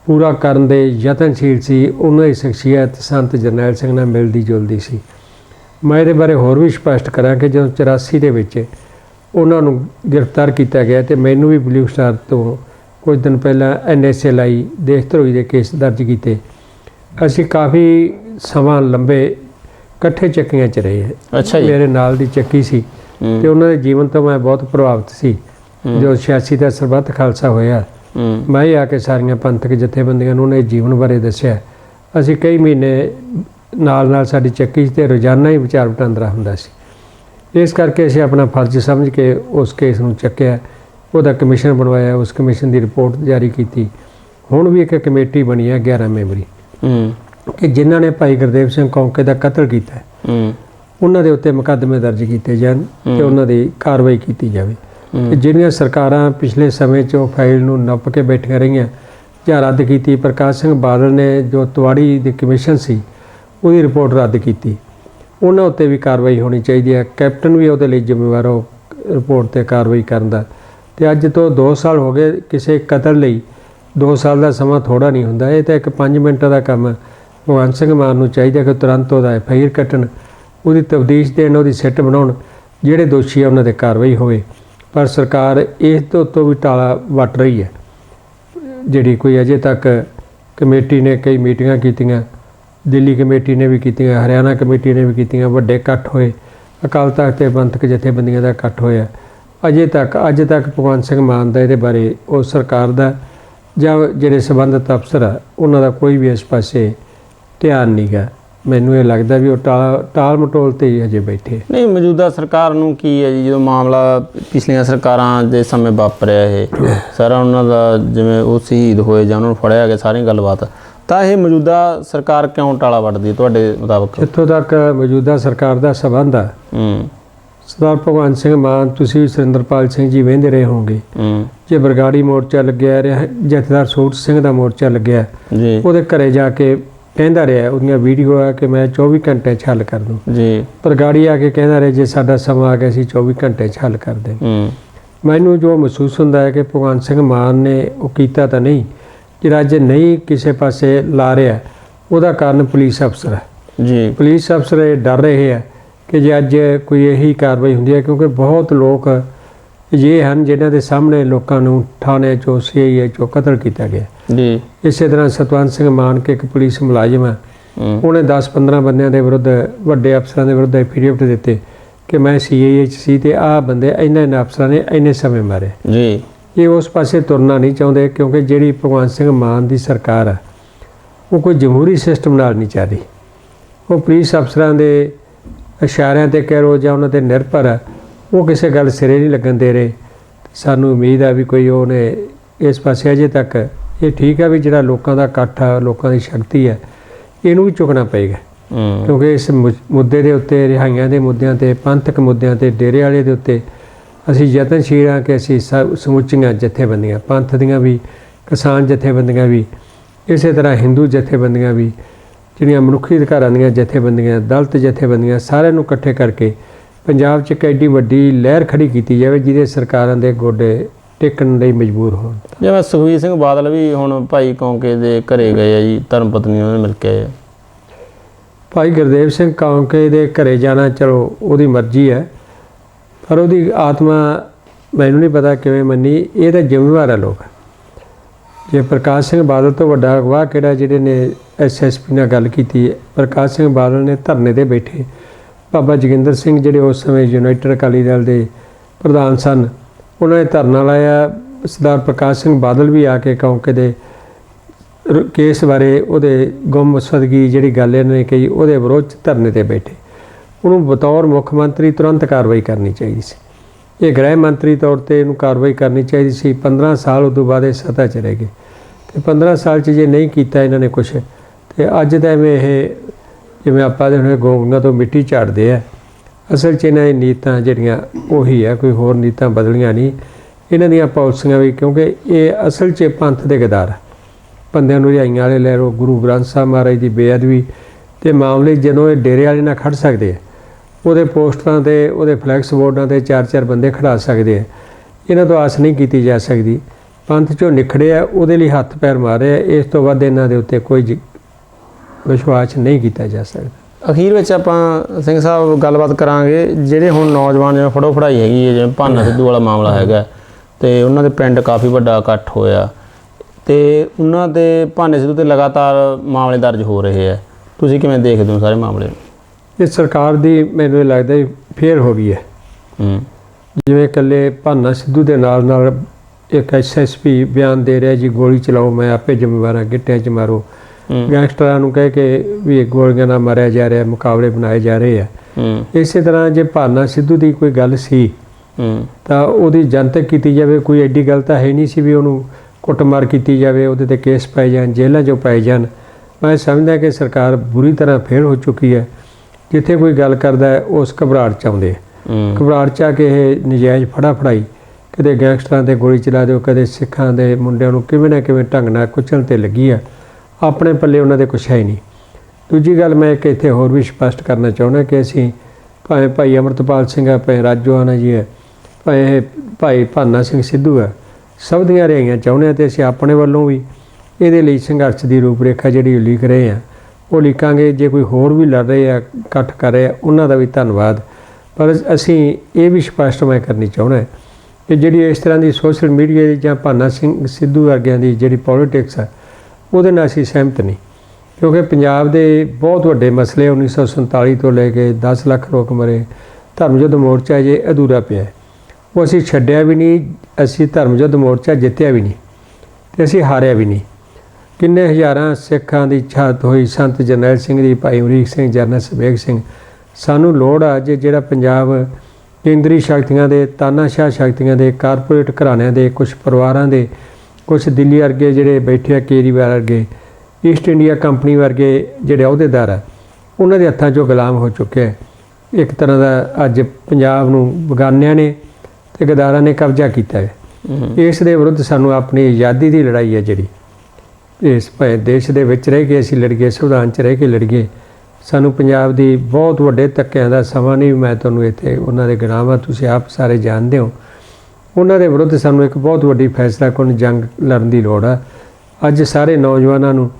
ਪੂਰਾ ਕਰਨ ਦੇ ਯਤਨਸ਼ੀਲ ਸੀ। ਉਹਨਾਂ ਦੀ ਸ਼ਖਸੀਅਤ ਸੰਤ ਜਰਨੈਲ ਸਿੰਘ ਨਾਲ ਮਿਲਦੀ ਜੁਲਦੀ ਸੀ। ਮੈਂ ਇਹਦੇ ਬਾਰੇ ਹੋਰ ਵੀ ਸਪਸ਼ਟ ਕਰਾਂ ਕਿ ਜਦੋਂ 84 ਦੇ ਵਿੱਚ ਉਹਨਾਂ ਨੂੰ ਗ੍ਰਿਫਤਾਰ ਕੀਤਾ ਗਿਆ ਤੇ ਮੈਨੂੰ ਵੀ ਬਲੂ ਸਟਾਰ ਤੋਂ ਕੁਝ ਦਿਨ ਪਹਿਲਾਂ ਐਨਐਸਐਲਆਈ ਦੇਸ਼ ਧਰੋਹੀ ਦੇ ਕੇਸ ਦਰਜ ਕੀਤੇ। ਅਸੀਂ ਕਾਫੀ ਸਮਾਂ ਲੰਬੇ ਇਕੱਠੇ ਚੱਕੀਆਂ 'ਚ ਰਹੇ। ਹਾਂ। ਅੱਛਾ ਜੀ। ਮੇਰੇ ਨਾਲ ਦੀ ਚੱਕੀ ਸੀ ਤੇ ਉਹਨਾਂ ਦੇ ਜੀਵਨ ਤੋਂ ਮੈਂ ਬਹੁਤ ਪ੍ਰਭਾਵਿਤ ਸੀ। ਜੋ 86 ਦਾ ਸਰਬੱਤ ਖਾਲਸਾ ਹੋਇਆ। ਮੈਂ ਆ ਕੇ ਸਾਰੀਆਂ ਪੰਥਕ ਜਥੇਬੰਦੀਆਂ ਨੂੰ ਉਹਨੇ ਜੀਵਨ ਬਾਰੇ ਦੱਸਿਆ। ਅਸੀਂ ਕਈ ਮਹੀਨੇ ਨਾਲ ਨਾਲ ਸਾਡੀ ਚੱਕੀ ਤੇ ਰੋਜ਼ਾਨਾ ਹੀ ਵਿਚਾਰ ਵਟਾਂਦਰਾ ਹੁੰਦਾ ਸੀ। ਇਸ ਕਰਕੇ ਅਸੀਂ ਆਪਣਾ ਫਰਜ਼ ਸਮਝ ਕੇ ਉਸ ਕੇਸ ਨੂੰ ਚੱਕਿਆ। ਉਹਦਾ ਕਮਿਸ਼ਨ ਬਣਵਾਇਆ ਉਸ ਕਮਿਸ਼ਨ ਦੀ ਰਿਪੋਰਟ ਜਾਰੀ ਕੀਤੀ। ਹੁਣ ਵੀ ਇੱਕ ਕਮੇਟੀ ਬਣੀ ਹੈ 11 ਮੈਂਬਰੀ। ਹੂੰ, ਕਿ ਜਿਨ੍ਹਾਂ ਨੇ ਭਾਈ ਗੁਰਦੇਵ ਸਿੰਘ ਕੌਂਕੇ ਦਾ ਕਤਲ ਕੀਤਾ। ਉਹਨਾਂ ਦੇ ਉੱਤੇ ਮੁਕੱਦਮੇ ਦਰਜ ਕੀਤੇ ਜਾਣ ਤੇ। ਉਹਨਾਂ ਦੀ ਕਾਰਵਾਈ ਕੀਤੀ ਜਾਵੇ। ਜਿਹੜੀਆਂ ਸਰਕਾਰਾਂ ਪਿਛਲੇ ਸਮੇਂ 'ਚ ਉਹ ਫਾਈਲ ਨੂੰ ਨੱਪ ਕੇ ਬੈਠੀਆਂ ਰਹੀਆਂ, ਜਾਂ ਰੱਦ ਕੀਤੀ, ਪ੍ਰਕਾਸ਼ ਸਿੰਘ ਬਾਦਲ ਨੇ ਜੋ ਤਵਾੜੀ ਦੀ ਕਮਿਸ਼ਨ ਸੀ, ਉਹਦੀ ਰਿਪੋਰਟ ਰੱਦ ਕੀਤੀ। ਉਹਨਾਂ ਉੱਤੇ ਵੀ ਕਾਰਵਾਈ ਹੋਣੀ ਚਾਹੀਦੀ ਹੈ। ਕੈਪਟਨ ਵੀ ਉਹਦੇ ਲਈ ਜ਼ਿੰਮੇਵਾਰ ਉਹ ਰਿਪੋਰਟ ਤੇ ਕਾਰਵਾਈ ਕਰਨ ਦਾ। ਤੇ ਅੱਜ ਤੋਂ 2 ਸਾਲ ਹੋ ਗਏ, ਕਿਸੇ ਕਤਲ ਲਈ 2 ਸਾਲ ਦਾ ਸਮਾਂ ਥੋੜਾ ਨਹੀਂ ਹੁੰਦਾ। ਇਹ ਤਾਂ ਇੱਕ 5 ਮਿੰਟਾਂ ਦਾ ਕੰਮ ਹੈ। ਭਗਵੰਤ ਸਿੰਘ ਮਾਨ ਨੂੰ ਚਾਹੀਦਾ ਕਿ ਤੁਰੰਤ ਉਹਦਾ ਐਫ ਆਈ ਆਰ ਕੱਟਣ, ਉਹਦੀ ਤਬਦੀਸ਼ ਦੇਣ, ਉਹਦੀ ਸਿੱਟ ਬਣਾਉਣ, ਜਿਹੜੇ ਦੋਸ਼ੀ ਆ, ਉਹਨਾਂ ਤੇ ਕਾਰਵਾਈ ਹੋਵੇ। ਪਰ ਸਰਕਾਰ ਇਸ ਤੋਂ ਤੋਂ ਵੀ ਟਾਲਾ ਵੱਟ ਰਹੀ ਹੈ। ਜਿਹੜੀ ਕੋਈ ਅਜੇ ਤੱਕ ਕਮੇਟੀ ਨੇ ਕਈ ਮੀਟਿੰਗਾਂ ਕੀਤੀਆਂ, ਦਿੱਲੀ ਕਮੇਟੀ ਨੇ ਵੀ ਕੀਤੀਆਂ, ਹਰਿਆਣਾ ਕਮੇਟੀ ਨੇ ਵੀ ਕੀਤੀਆਂ, ਵੱਡੇ ਇਕੱਠ ਹੋਏ, ਅਕਾਲ ਤਖਤ ਤੇ ਪੰਥਕ ਜਥੇਬੰਦੀਆਂ ਦਾ ਇਕੱਠ ਹੋਇਆ। ਅਜੇ ਤੱਕ, ਅੱਜ ਤੱਕ ਭਗਵੰਤ ਸਿੰਘ ਮਾਨ ਦਾ ਇਹਦੇ ਬਾਰੇ ਉਹ ਸਰਕਾਰ ਦਾ ਜਾਂ ਜਿਹੜੇ ਸੰਬੰਧਿਤ ਅਫਸਰ ਆ, ਉਹਨਾਂ ਦਾ ਕੋਈ ਵੀ ਇਸ ਪਾਸੇ ਧਿਆਨ ਨਹੀਂ ਗਾ ਮੈਨੂੰ ਇਹ ਲੱਗਦਾ ਵੀ ਉਹ ਟਾਲ ਟਾਲ ਮਟੋਲ ਤੇ ਹੀ ਹਜੇ ਬੈਠੇ। ਨਹੀਂ ਮੌਜੂਦਾ ਸਰਕਾਰ ਨੂੰ ਕੀ ਹੈ ਜੀ? ਜਦੋਂ ਮਾਮਲਾ ਪਿਛਲੀਆਂ ਸਰਕਾਰਾਂ ਦੇ ਸਮੇਂ ਵਾਪਰਿਆ ਇਹ ਸਾਰਾ ਉਹਨਾਂ ਦਾ ਜਿਵੇਂ ਉਹ ਸ਼ਹੀਦ ਹੋਏ ਜਾਂ ਉਹਨਾਂ ਨੂੰ ਫੜਿਆ ਗਿਆ ਸਾਰੀ ਗੱਲਬਾਤ। ਤਾਂ ਇਹ ਮੌਜੂਦਾ ਸਰਕਾਰ ਕਿਉਂ ਟਾਲਾ ਵੱਟਦੀ ਹੈ ਤੁਹਾਡੇ ਮੁਤਾਬਕ? ਜਿੱਥੋਂ ਤੱਕ ਮੌਜੂਦਾ ਸਰਕਾਰ ਦਾ ਸਬੰਧ ਆ ਹੂੰ। ਸਰਦਾਰ ਭਗਵੰਤ ਸਿੰਘ ਮਾਨ ਤੁਸੀਂ ਵੀ ਸੁਰਿੰਦਰਪਾਲ ਸਿੰਘ ਜੀ ਵਹਿੰਦੇ ਰਹੇ ਹੋਵੋਗੇ। ਹੂੰ। ਜੇ ਬਰਗਾੜੀ ਮੋਰਚਾ ਲੱਗਿਆ ਰਿਹਾ ਜਥੇਦਾਰ ਸੂਟ ਸਿੰਘ ਦਾ ਮੋਰਚਾ ਲੱਗਿਆ ਜੀ। ਉਹਦੇ ਘਰੇ ਜਾ ਕੇ ਕਹਿੰਦਾ ਰਿਹਾ ਉਹਦੀਆਂ ਵੀਡੀਓ ਆ ਕਿ ਮੈਂ 24 ਘੰਟੇ 'ਚ ਹੱਲ ਕਰ ਦੂੰ। ਜੀ। ਬਰਗਾੜੀ ਆ ਕੇ ਕਹਿੰਦਾ ਰਿਹਾ ਜੇ ਸਾਡਾ ਸਮਾਂ ਆ ਗਿਆ ਅਸੀਂ 24 ਘੰਟੇ 'ਚ ਹੱਲ ਕਰ ਦੇ ਹੂੰ। ਮੈਨੂੰ ਜੋ ਮਹਿਸੂਸ ਹੁੰਦਾ ਹੈ ਕਿ ਭਗਵੰਤ ਸਿੰਘ ਮਾਨ ਨੇ ਉਹ ਕੀਤਾ ਤਾਂ ਨਹੀਂ ਜਿਹੜਾ ਅੱਜ ਨਹੀਂ ਕਿਸੇ ਪਾਸੇ ਲਾ ਰਿਹਾ ਉਹਦਾ ਕਾਰਨ ਪੁਲਿਸ ਅਫਸਰ ਹੈ। ਜੀ। ਪੁਲਿਸ ਅਫਸਰ ਇਹ ਡਰ ਰਹੇ ਆ ਕਿ ਜੇ ਅੱਜ ਕੋਈ ਇਹੀ ਕਾਰਵਾਈ ਹੁੰਦੀ ਹੈ ਕਿਉਂਕਿ ਬਹੁਤ ਲੋਕ ਇਹ ਹਨ ਜਿਨ੍ਹਾਂ ਦੇ ਸਾਹਮਣੇ ਲੋਕਾਂ ਨੂੰ ਥਾਣੇ ਚੋਂ ਸੀਆਈਏ ਚੋਂ ਕਤਲ ਕੀਤਾ ਗਿਆ। ਜੀ। ਇਸੇ ਤਰ੍ਹਾਂ ਸਤਵੰਤ ਸਿੰਘ ਮਾਨ ਕੇ ਇੱਕ ਪੁਲਿਸ ਮੁਲਾਜ਼ਮ ਹੈ। ਉਹਨੇ 10-15 ਬੰਦਿਆਂ ਦੇ ਵਿਰੁੱਧ ਵੱਡੇ ਅਫਸਰਾਂ ਦੇ ਵਿਰੁੱਧ ਐਫੀਡੇਵਿਟ ਦਿੱਤੇ ਕਿ ਮੈਂ ਸੀਆਈਏ ਚ ਸੀ ਤੇ ਆਹ ਬੰਦੇ ਇੰਨੇ ਇੰਨੇ ਅਫਸਰਾਂ ਨੇ ਇੰਨੇ ਸਮੇਂ ਮਾਰੇ। ਜੀ। ਇਹ ਉਸ ਪਾਸੇ ਤੁਰਨਾ ਨਹੀਂ ਚਾਹੁੰਦੇ ਕਿਉਂਕਿ ਜਿਹੜੀ ਭਗਵੰਤ ਸਿੰਘ ਮਾਨ ਦੀ ਸਰਕਾਰ ਹੈ ਉਹ ਕੋਈ ਜਮਹੂਰੀ ਸਿਸਟਮ ਨਾਲ ਨਹੀਂ ਚੱਲ ਰਹੀ ਉਹ ਪੁਲਿਸ ਅਫਸਰਾਂ ਦੇ ਇਸ਼ਾਰਿਆਂ ਤੇ ਕਹਿ ਰੋ ਜਾਂ ਉਹਨਾਂ ਤੇ ਨਿਰਭਰ ਹੈ ਉਹ ਕਿਸੇ ਗੱਲ ਸਿਰੇ ਨਹੀਂ ਲੱਗਣ ਦੇ ਰਹੇ। ਸਾਨੂੰ ਉਮੀਦ ਆ ਵੀ ਕੋਈ ਉਹਨੇ ਇਸ ਪਾਸੇ ਅਜੇ ਤੱਕ ਇਹ ਠੀਕ ਹੈ ਵੀ ਜਿਹੜਾ ਲੋਕਾਂ ਦਾ ਇਕੱਠ ਆ ਲੋਕਾਂ ਦੀ ਸ਼ਕਤੀ ਹੈ ਇਹਨੂੰ ਵੀ ਚੁੱਕਣਾ ਪਏਗਾ। ਹੂੰ। ਕਿਉਂਕਿ ਇਸ ਮੁੱਦੇ ਦੇ ਉੱਤੇ ਰਿਹਾਈਆਂ ਦੇ ਮੁੱਦਿਆਂ ਤੇ ਪੰਥਕ ਮੁੱਦਿਆਂ ਤੇ ਡੇਰੇ ਵਾਲੇ ਦੇ ਉੱਤੇ ਅਸੀਂ ਯਤਨਸ਼ੀਲ ਹਾਂ ਕਿ ਅਸੀਂ ਸਮੁੱਚੀਆਂ ਜਥੇਬੰਦੀਆਂ ਪੰਥ ਦੀਆਂ ਵੀ ਕਿਸਾਨ ਜਥੇਬੰਦੀਆਂ ਵੀ ਇਸੇ ਤਰ੍ਹਾਂ ਹਿੰਦੂ ਜਥੇਬੰਦੀਆਂ ਵੀ ਜਿਹੜੀਆਂ ਮਨੁੱਖੀ ਅਧਿਕਾਰਾਂ ਦੀਆਂ ਜਥੇਬੰਦੀਆਂ ਦਲਿਤ ਜਥੇਬੰਦੀਆਂ ਸਾਰਿਆਂ ਨੂੰ ਇਕੱਠੇ ਕਰਕੇ ਪੰਜਾਬ 'ਚ ਇੱਕ ਐਡੀ ਵੱਡੀ ਲਹਿਰ ਖੜੀ ਕੀਤੀ ਜਾਵੇ ਜਿਹਦੇ ਸਰਕਾਰਾਂ ਦੇ ਗੋਡੇ ਟੇਕਣ ਲਈ ਮਜਬੂਰ ਹੋਣ। ਜਿਵੇਂ ਸੁਖਬੀਰ ਸਿੰਘ ਬਾਦਲ ਵੀ ਹੁਣ ਭਾਈ ਕੌਂਕੇ ਦੇ ਘਰੇ ਗਏ ਆ ਜੀ ਧਰਮ ਪਤਨੀ ਉਹਨਾਂ ਨੇ ਮਿਲ ਕੇ ਆਏ ਆ। ਭਾਈ ਗੁਰਦੇਵ ਸਿੰਘ ਕੌਂਕੇ ਦੇ ਘਰੇ ਜਾਣਾ ਚਲੋ ਉਹਦੀ ਮਰਜ਼ੀ ਹੈ ਪਰ ਉਹਦੀ ਆਤਮਾ ਮੈਨੂੰ ਨਹੀਂ ਪਤਾ ਕਿਵੇਂ ਮੰਨੀ ਇਹ ਤਾਂ ਜ਼ਿੰਮੇਵਾਰ ਹੈ ਲੋਕ। ਜੇ ਪ੍ਰਕਾਸ਼ ਸਿੰਘ ਬਾਦਲ ਤੋਂ ਵੱਡਾ ਅਗਵਾ ਕਿਹੜਾ ਜਿਹੜੇ ਨੇ ਐਸਐਸਪੀ ਨਾਲ ਗੱਲ ਕੀਤੀ ਹੈ ਪ੍ਰਕਾਸ਼ ਸਿੰਘ ਬਾਦਲ ਨੇ ਧਰਨੇ ਤੇ ਬੈਠੇ। ਬਾਬਾ ਜੋਗਿੰਦਰ ਸਿੰਘ ਜਿਹੜੇ ਉਸ ਸਮੇਂ ਯੂਨਾਈਟਿਡ ਅਕਾਲੀ ਦਲ ਦੇ ਪ੍ਰਧਾਨ ਸਨ ਉਹਨਾਂ ਨੇ ਧਰਨਾ ਲਾਇਆ। ਸਰਦਾਰ ਪ੍ਰਕਾਸ਼ ਸਿੰਘ ਬਾਦਲ ਵੀ ਆ ਕੇ ਕੌਂਕੇ ਦੇ ਕੇਸ ਬਾਰੇ ਉਹਦੇ ਗੁੰਮ ਸਦਗੀ ਜਿਹੜੀ ਗੱਲ ਇਹਨਾਂ ਨੇ ਕਹੀ, ਉਹਦੇ ਵਿਰੋਧ 'ਚ ਧਰਨੇ ਤੇ ਬੈਠੇ। ਉਹਨੂੰ ਬਤੌਰ ਮੁੱਖ ਮੰਤਰੀ ਤੁਰੰਤ ਕਾਰਵਾਈ ਕਰਨੀ ਚਾਹੀਦੀ ਸੀ। ਇਹ ਗ੍ਰਹਿ ਮੰਤਰੀ ਤੌਰ ਤੇ ਇਹਨੂੰ ਕਾਰਵਾਈ ਕਰਨੀ ਚਾਹੀਦੀ ਸੀ। 15 ਸਾਲ ਉਦੋਂ ਬਾਅਦ ਇਹ ਸੱਤਾ 'ਚ ਰਹਿ ਗਏ। ਤੇ 15 ਸਾਲ 'ਚ ਜੇ ਨਹੀਂ ਕੀਤਾ ਇਹਨਾਂ ਨੇ ਕੁਝ ਤੇ ਅੱਜ ਦਾ ਐਵੇਂ ਇਹ, ਜਿਵੇਂ ਆਪਾਂ ਦੇ ਹੁਣ ਗੋਂਗਾਂ ਤੋਂ ਮਿੱਟੀ ਝਾੜਦੇ ਆ ਅਸਲ 'ਚ ਇਹਨਾਂ ਦੀ ਨੀਤਾਂ ਜਿਹੜੀਆਂ ਉਹੀ ਆ, ਕੋਈ ਹੋਰ ਨੀਤਾਂ ਬਦਲੀਆਂ ਨਹੀਂ। ਇਹਨਾਂ ਦੀਆਂ ਪਾਲਿਸੀਆਂ ਵੀ ਕਿਉਂਕਿ ਇਹ ਅਸਲ 'ਚ ਪੰਥ ਦੇ ਗਦਾਰ ਬੰਦਿਆਂ ਨੂੰ ਰਿਹਾਈਆਂ ਵਾਲੇ ਲੈ ਲਓ, ਗੁਰੂ ਗ੍ਰੰਥ ਸਾਹਿਬ ਮਹਾਰਾਜ ਦੀ ਬੇਅਦਬੀ ਤੇ ਮਾਮਲੇ ਜਦੋਂ ਇਹ ਡੇਰੇ ਵਾਲੇ ਨਾਲ ਖੜ ਸਕਦੇ ਆ, ਉਹਦੇ ਪੋਸਟਰਾਂ ਤੇ, ਉਹਦੇ ਫਲੈਕਸ ਬੋਰਡਾਂ ਤੇ ਚਾਰ ਚਾਰ ਬੰਦੇ ਖੜਾ ਸਕਦੇ ਆ। ਇਹਨਾਂ ਤੋਂ ਆਸ ਨਹੀਂ ਕੀਤੀ ਜਾ ਸਕਦੀ। ਪੰਥ ਚੋਂ ਨਿਖੜੇ ਆ ਉਹਦੇ ਲਈ ਹੱਥ ਪੈਰ ਮਾਰੇ ਆ ਇਸ ਤੋਂ ਵੱਧ ਇਹਨਾਂ ਦੇ ਉੱਤੇ ਕੋਈ ਜ- ਵਿਸ਼ਵਾਸ ਨਹੀਂ ਕੀਤਾ ਜਾ ਸਕਦਾ। ਅਖੀਰ ਵਿੱਚ ਆਪਾਂ ਸਿੰਘ ਸਾਹਿਬ ਗੱਲਬਾਤ ਕਰਾਂਗੇ ਜਿਹੜੇ ਹੁਣ ਨੌਜਵਾਨ ਜਿਵੇਂ ਫੜੋ ਫੜਾਈ ਹੈਗੀ ਹੈ ਜਿਵੇਂ ਭਾਨਾ ਸਿੱਧੂ ਵਾਲਾ ਮਾਮਲਾ ਹੈਗਾ ਤੇ ਉਹਨਾਂ ਦੇ ਪਿੰਡ ਕਾਫੀ ਵੱਡਾ ਇਕੱਠ ਹੋਇਆ। ਤੇ ਉਹਨਾਂ ਤੇ ਭਾਨੇ ਸਿੱਧੂ ਤੇ ਲਗਾਤਾਰ ਮਾਮਲੇ ਦਰਜ ਹੋ ਰਹੇ ਆ ਤੁਸੀਂ ਕਿਵੇਂ ਦੇਖਦੇ ਹੋ ਸਾਰੇ ਮਾਮਲੇ ਨੂੰ? ਇਹ ਸਰਕਾਰ ਦੀ ਮੈਨੂੰ ਲੱਗਦਾ ਫੇਰ ਹੋ ਗਈ ਹੈ। ਹੂੰ। ਜਿਵੇਂ ਇਕੱਲੇ ਭਾਨਾ ਸਿੱਧੂ ਦੇ ਨਾਲ ਨਾਲ ਇੱਕ ਐਸਐਸਪੀ ਬਿਆਨ ਦੇ ਰਿਹਾ ਜੀ ਗੋਲੀ ਚਲਾਓ ਮੈਂ ਆਪੇ ਜ਼ਿੰਮੇਵਾਰ ਹਾਂ ਗਿੱਟਿਆਂ 'ਚ ਮਾਰੋ। ਗੈਂਗਸਟਰਾਂ ਨੂੰ ਕਹਿ ਕੇ ਵੀ ਗੋਲੀਆਂ ਨਾਲ ਮਾਰਿਆ ਜਾ ਰਿਹਾ ਮੁਕਾਬਲੇ ਬਣਾਏ ਜਾ ਰਹੇ ਆ। ਇਸੇ ਤਰ੍ਹਾਂ ਜੇ ਭਾਨਾ ਸਿੱਧੂ ਦੀ ਕੋਈ ਗੱਲ ਸੀ ਤਾਂ ਉਹਦੀ ਜਨਤਕ ਕੀਤੀ ਜਾਵੇ ਕੋਈ ਐਡੀ ਗੱਲ ਤਾਂ ਹੈ ਨਹੀਂ ਸੀ ਵੀ ਉਹਨੂੰ ਕੁੱਟਮਾਰ ਕੀਤੀ ਜਾਵੇ ਉਹਦੇ ਤੇ ਕੇਸ ਪਾਏ ਜਾਣ ਜੇਲ੍ਹਾਂ 'ਚੋਂ ਪਾਏ ਜਾਣ। ਮੈਂ ਸਮਝਦਾ ਕਿ ਸਰਕਾਰ ਬੁਰੀ ਤਰ੍ਹਾਂ ਫੇਲ ਹੋ ਚੁੱਕੀ ਹੈ। ਜਿੱਥੇ ਕੋਈ ਗੱਲ ਕਰਦਾ ਹੈ ਉਸ ਘਬਰਾਹਟ 'ਚ ਆਉਂਦੇ ਘਬਰਾਹਟ 'ਚ ਆ ਕੇ ਇਹ ਨਜਾਇਜ਼ ਫੜਾ ਫੜਾਈ ਕਦੇ ਗੈਂਗਸਟਰਾਂ ਤੇ ਗੋਲੀ ਚਲਾ ਦਿਓ ਕਦੇ ਸਿੱਖਾਂ ਦੇ ਮੁੰਡਿਆਂ ਨੂੰ ਕਿਵੇਂ ਨਾ ਕਿਵੇਂ ਢੰਗ ਨਾਲ ਕੁਚਲਣ ਤੇ ਲੱਗੀ ਆ। ਆਪਣੇ ਪੱਲੇ ਉਹਨਾਂ ਦੇ ਕੁਛ ਹੈ ਹੀ ਨਹੀਂ। ਦੂਜੀ ਗੱਲ ਮੈਂ ਇੱਕ ਇੱਥੇ ਹੋਰ ਵੀ ਸਪਸ਼ਟ ਕਰਨਾ ਚਾਹੁੰਦਾ ਕਿ ਅਸੀਂ ਭਾਵੇਂ ਭਾਈ ਅਮਰਤਪਾਲ ਸਿੰਘ ਆ ਭਾਵੇਂ ਰਾਜੋਆਨਾ ਜੀ ਹੈ, ਭਾਵੇਂ ਭਾਈ ਭਾਨਾ ਸਿੰਘ ਸਿੱਧੂ ਹੈ, ਸਭ ਦੀਆਂ ਰਿਹਾਈਆਂ ਚਾਹੁੰਦੇ ਹਾਂ ਤੇ ਅਸੀਂ ਆਪਣੇ ਵੱਲੋਂ ਵੀ ਇਹਦੇ ਲਈ ਸੰਘਰਸ਼ ਦੀ ਰੂਪਰੇਖਾ ਜਿਹੜੀ ਉਲੀਕ ਰਹੇ ਆ ਉਹ ਲਿਖਾਂਗੇ ਜੇ ਕੋਈ ਹੋਰ ਵੀ ਲੜ ਰਹੇ ਆ, ਇਕੱਠ ਕਰ ਰਹੇ ਆ, ਉਹਨਾਂ ਦਾ ਵੀ ਧੰਨਵਾਦ। ਪਰ ਅਸੀਂ ਇਹ ਵੀ ਸਪਸ਼ਟ ਮੈਂ ਕਰਨੀ ਚਾਹੁੰਦਾ ਕਿ ਜਿਹੜੀ ਇਸ ਤਰ੍ਹਾਂ ਦੀ ਸੋਸ਼ਲ ਮੀਡੀਆ ਦੀ ਜਾਂ ਭਾਨਾ ਸਿੰਘ ਸਿੱਧੂ ਵਰਗਿਆਂ ਦੀ ਜਿਹੜੀ ਪੋਲਿਟਿਕਸ ਹੈ ਉਹਦੇ ਨਾਲ ਅਸੀਂ ਸਹਿਮਤ ਨਹੀਂ। ਕਿਉਂਕਿ ਪੰਜਾਬ ਦੇ ਬਹੁਤ ਵੱਡੇ ਮਸਲੇ 1947 ਤੋਂ ਲੈ ਕੇ 10 ਲੱਖ ਲੋਕ ਮਰੇ। ਧਰਮ ਯੁੱਧ ਮੋਰਚਾ ਜੇ ਅਧੂਰਾ ਪਿਆ ਉਹ ਅਸੀਂ ਛੱਡਿਆ ਵੀ ਨਹੀਂ, ਅਸੀਂ ਧਰਮ ਯੁੱਧ ਮੋਰਚਾ ਜਿੱਤਿਆ ਵੀ ਨਹੀਂ ਤੇ ਅਸੀਂ ਹਾਰਿਆ ਵੀ ਨਹੀਂ। ਕਿੰਨੇ ਹਜ਼ਾਰਾਂ ਸਿੱਖਾਂ ਦੀ ਛਾਤ ਹੋਈ, ਸੰਤ ਜਰਨੈਲ ਸਿੰਘ ਦੀ, ਭਾਈ ਅਮਰੀਕ ਸਿੰਘ, ਜਰਨਲ ਸਬੇਗ ਸਿੰਘ। ਸਾਨੂੰ ਲੋੜ ਆ ਜੇ ਜਿਹੜਾ ਪੰਜਾਬ ਕੇਂਦਰੀ ਸ਼ਕਤੀਆਂ ਦੇ, ਤਾਨਾਸ਼ਾਹ ਸ਼ਕਤੀਆਂ ਦੇ, ਕਾਰਪੋਰੇਟ ਘਰਾਣਿਆਂ ਦੇ ਕੁਝ ਪਰਿਵਾਰਾਂ ਦੇ ਕੁਝ ਦਿੱਲੀ ਵਰਗੇ ਜਿਹੜੇ ਬੈਠੇ ਆ ਕੇਜਰੀਵਾਲ ਵਰਗੇ ਈਸਟ ਇੰਡੀਆ ਕੰਪਨੀ ਵਰਗੇ ਜਿਹੜੇ ਅਹੁਦੇਦਾਰ ਆ ਉਹਨਾਂ ਦੇ ਹੱਥਾਂ 'ਚੋਂ ਗੁਲਾਮ ਹੋ ਚੁੱਕਿਆ ਹੈ ਇੱਕ ਤਰ੍ਹਾਂ ਦਾ ਅੱਜ ਪੰਜਾਬ ਨੂੰ ਬਗਾਨਿਆਂ ਨੇ ਤੇ ਗਦਾਰਾਂ ਨੇ ਕਬਜ਼ਾ ਕੀਤਾ ਹੈ। ਇਸ ਦੇ ਵਿਰੁੱਧ ਸਾਨੂੰ ਆਪਣੀ ਆਜ਼ਾਦੀ ਦੀ ਲੜਾਈ ਹੈ ਜਿਹੜੀ। ਇਸ ਭਾਵੇਂ ਦੇਸ਼ ਦੇ ਵਿੱਚ ਰਹਿ ਕੇ ਅਸੀਂ ਲੜੀਏ ਸੰਵਿਧਾਨ 'ਚ ਰਹਿ ਕੇ ਲੜੀਏ ਸਾਨੂੰ ਪੰਜਾਬ ਦੀ ਬਹੁਤ ਵੱਡੇ ਧੱਕਿਆਂ ਦਾ ਸਮਾਂ ਨਹੀਂ। ਮੈਂ ਤੁਹਾਨੂੰ ਇੱਥੇ ਉਹਨਾਂ ਦੇ ਗੁਨਾਹਾਂ ਤੁਸੀਂ ਆਪ ਸਾਰੇ ਜਾਣਦੇ ਹੋ। ਉਹਨਾਂ ਦੇ ਵਿਰੁੱਧ ਸਾਨੂੰ ਇੱਕ ਬਹੁਤ ਵੱਡੀ ਫੈਸਲਾ ਕੁਨ ਜੰਗ ਲੜਨ ਦੀ ਲੋੜ ਆ। ਅੱਜ ਸਾਰੇ ਨੌਜਵਾਨਾਂ ਨੂੰ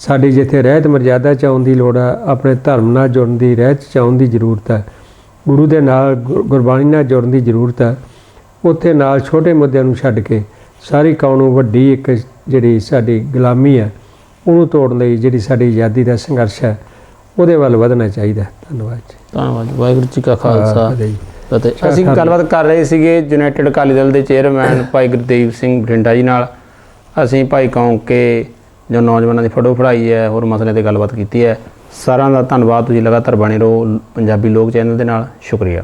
ਸਾਡੀ ਜਿੱਥੇ ਰਹਿਤ ਮਰਜ਼ਾਦਾ ਚ ਆਉਣ ਦੀ ਲੋੜ ਆ ਆਪਣੇ ਧਰਮ ਨਾਲ ਜੁੜਨ ਦੀ ਰਹਿਤ ਚ ਆਉਣ ਦੀ ਜ਼ਰੂਰਤ ਹੈ ਗੁਰੂ ਦੇ ਨਾਲ ਗੁਰ- ਗੁਰਬਾਣੀ ਨਾਲ ਜੁੜਨ ਦੀ ਜ਼ਰੂਰਤ ਹੈ ਉੱਥੇ ਨਾਲ ਛੋਟੇ ਮੁੱਦਿਆਂ ਨੂੰ ਛੱਡ ਕੇ ਸਾਰੀ ਕੌਮ ਨੂੰ ਵੱਡੀ ਇੱਕ ਜਿਹੜੀ ਸਾਡੀ ਗੁਲਾਮੀ ਹੈ ਉਹਨੂੰ ਤੋੜਨ ਲਈ ਜਿਹੜੀ ਸਾਡੀ ਆਜ਼ਾਦੀ ਦਾ ਸੰਘਰਸ਼ ਹੈ ਉਹਦੇ ਵੱਲ ਵਧਣਾ ਚਾਹੀਦਾ। ਧੰਨਵਾਦ ਜੀ। ਧੰਨਵਾਦ ਵਾਹਿਗੁਰੂ ਜੀ ਕਾ ਖਾਲਸਾ। ਅਤੇ ਅਸੀਂ ਗੱਲਬਾਤ ਕਰ ਰਹੇ ਸੀਗੇ ਯੂਨਾਈਟਿਡ ਅਕਾਲੀ ਦਲ ਦੇ ਚੇਅਰਮੈਨ *coughs* ਭਾਈ ਗੁਰਦੇਵ ਸਿੰਘ ਬਠਿੰਡਾ ਜੀ ਨਾਲ। ਅਸੀਂ ਭਾਈ ਕੌਂਕੇ ਜੋ ਨੌਜਵਾਨਾਂ ਦੀ ਫੜੋ ਫੜਾਈ ਹੈ ਹੋਰ ਮਸਲੇ ਤੇ ਗੱਲਬਾਤ ਕੀਤੀ ਹੈ। ਸਾਰਿਆਂ ਦਾ ਧੰਨਵਾਦ ਤੁਸੀਂ ਲਗਾਤਾਰ ਬਣੇ ਰਹੋ ਪੰਜਾਬੀ ਲੋਕ ਚੈਨਲ ਦੇ ਨਾਲ। ਸ਼ੁਕਰੀਆ।